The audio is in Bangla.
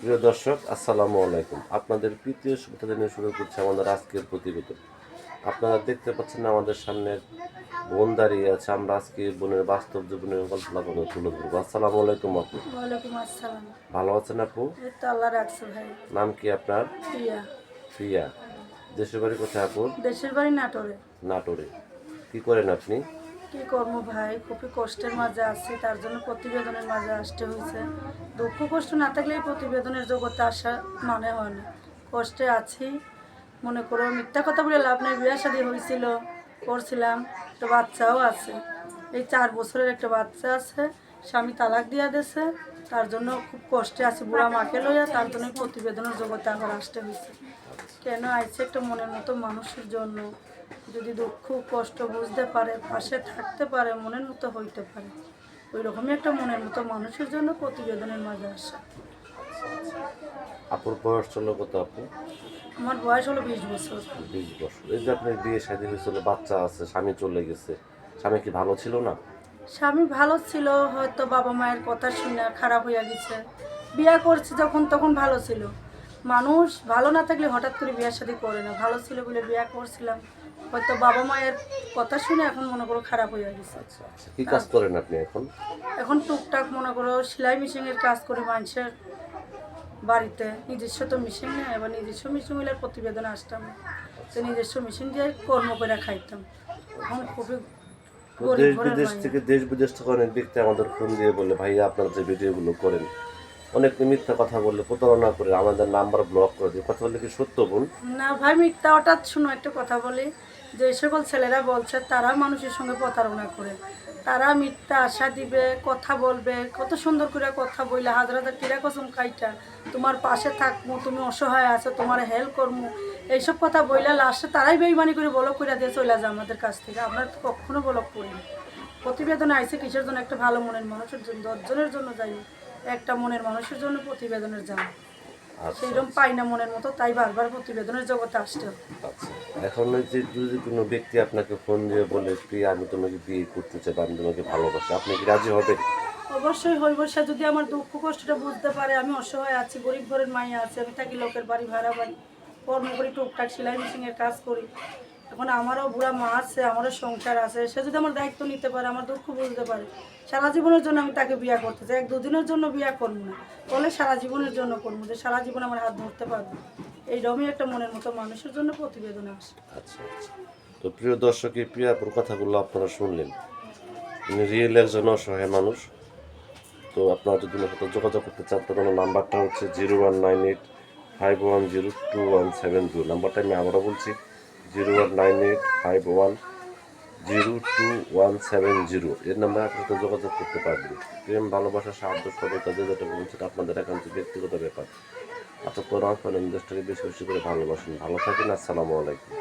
প্রিয় দর্শক আসসালামু আলাইকুম। আপনাদের তৃতীয় শুভেচ্ছা জানিয়ে শুরু করছে আমাদের আজকের প্রতিবেদন। আপনারা দেখতে পাচ্ছেন আমাদের সামনে বোন দাঁড়িয়ে আছে। আমরা আজকে বোনের বাস্তব জীবনের গল্প আপনাদের তুলে ধরবো। আসসালামু আলাইকুম আপু। ভালো আছেন আপু? নাম কি আপনার? প্রিয়া। প্রিয়া। দেশের বাড়ি কোথায় আপু? দেশের বাড়ি নাটোরে। নাটোরে। কি করেন আপনি? কি কর্ম ভাই? খুবই কষ্টের মাঝে আছি, তার জন্য প্রতিবেদনের মাঝে আসতে হয়েছে। দুঃখ কষ্ট না থাকলে প্রতিবেদনের জগতে আসা মনে হয় না। কষ্টে আছি, মনে করো মিথ্যা কথা বলে লাভ নেই, বিয়ে শাদী হয়েছিল, করছিলাম, একটা বাচ্চাও আছে। এই চার বছরের একটা বাচ্চা আছে, স্বামী তালাক দিয়া দিয়েছে, তার জন্য খুব কষ্টে আছে, বুড়া মাকে লইয়া, তার জন্য প্রতিবেদনের জগতে আবার আসতে হয়েছে। কেন আইছে একটা মনের মতো মানুষের জন্য? যদি দুঃখ কষ্ট বুঝতে পারে পাশে থাকতে পারে মনের মতো হইতে পারে। ওই রকমই একটা মনের মতো মানুষের জন্য প্রতিবেদনের মাঝে আসা। আপুর বয়স চলো কত আপু? আমার বয়স হলো বিশ বছর। বিশ বছর। এই যে আপনার বিয়ে শাদী হয়েছিল বাচ্চা আছে স্বামী চলে গেছে স্বামী কি ভালো ছিল না? স্বামী ভালো ছিল হয়তো বাবা মায়ের কথা শুনে খারাপ হইয়া গেছে। বিয়া করছে যখন তখন ভালো ছিল। মানুষ ভালো না থাকলে হঠাৎ করে বিয়ার সাথে করে না। ভালো ছিল বলে বিয়া করছিলাম হয়তো বাবা মায়ের কথা শুনে এখন মনে করো খারাপ হয়ে গেছে। আচ্ছা আচ্ছা কি কাজ করেন আপনি এখন? এখন টুকটাক মনে করো সেলাই মেশিনের কাজ করি মানুষের বাড়িতে। নিজস্ব তো মেশিন নেই এবার নিজস্ব মেশিন হইলে প্রতিবেদন আসতাম। তো নিজস্ব মেশিন দিয়ে কর্ম করে খাইতাম। এখন খুবই দেশ বিদেশ থেকে দেশ বিদেশ থেকে অনেক ব্যক্তি আমাদের ফোন দিয়ে বলে ভাইয়া আপনারা যে ভিডিওগুলো করেন অনেক মিথ্যা কথা বললে, প্রতারণা করে আমাদের নাম্বার ব্লক করে দিয়ে কথা বললে কি সত্য বোন না ভাই, মিথ্যা হঠাৎ শুনো, একটা কথা বলি। যে সকল ছেলেরা বলছে, তারা মানুষের সঙ্গে প্রতারণা করে। তারা মিথ্যা আশা দিবে, কথা বলবে, কত সুন্দর করে কথা বললে হাজার কিরা কসম খাইটা, তোমার পাশে থাকব তুমি অসহায় আছো, তোমার হেল্প করব এইসব কথা বললে লাস্টে তারাই বেইমানি করে বলক করে দিয়ে চলে যায় আমাদের কাছ থেকে। আমরা তো কখনো বলক করিনি। প্রতিবেদনে আইসে কিসের জন্য একটা ভালো মনের মানুষের জন্য দশজনের জন্য যাই একটা মনের মানুষের জন্য প্রতিবেদনের যাওয়া আচ্ছা সেইরকম পাই না মনের মতো তাই বারবার প্রতিবেদনের জগতে আসতে। আচ্ছা এখন যে যদি কোনো ব্যক্তি আপনাকে ফোন দিয়ে বলে প্রিয়া আমি তোমাকে বিয়ে করতে চাই আমি তোমাকে ভালোবাসি আপনি কি রাজি হবেন? অবশ্যই হইব সে যদি আমার দুঃখ কষ্টটা বুঝতে পারে আমি অসহায় আছি গরিব ঘরের মাইয়া আছে আমি থাকি লোকের বাড়ি ভাড়া বাড়ি কর্ম করি টুকটাক সেলাই মেশিনের কাজ করি এখন আমারও বুড়া মা আছে, আমারও সংসার আছে। সে যদি আমার দায়িত্ব নিতে পারে, আমার দুঃখ বুঝতে পারে। সারা জীবনের জন্য আমি তাকে বিয়ে করতে চাই। এক দুদিনের জন্য বিয়ে করব না। বলে সারা জীবনের জন্য করব যে সারা জীবন আমার হাত ধরতে পারব। এই এইরকমই একটা মনের মতো মানুষের জন্য প্রতিবেদন আসে। আচ্ছা আচ্ছা। তো প্রিয় দর্শক, এই প্রিয়াপুর কথাগুলো আপনারা শুনলেন। রিয়েল একজন অসহায় মানুষ। তো আপনারা যদি ওনার সাথে যোগাযোগ করতে চান তো ওনার নাম্বারটা হচ্ছে zero one nine eight five one zero two one seven zero. নাম্বারটা আমি আবারও বলছি zero one nine eight five one zero two one seven zero এর নাম্বারে আপনার সাথে যোগাযোগ করতে পারবেন। প্রেম, ভালোবাসা, সাহায্য সহযোগিতা যে যেটা বলছেন আপনাদের একান্ত ব্যক্তিগত ব্যাপার। কোরআন ফলেন দেশটাকে বেশি বেশি করে ভালোবাসেন। ভালো থাকেন, আসসালামু আলাইকুম।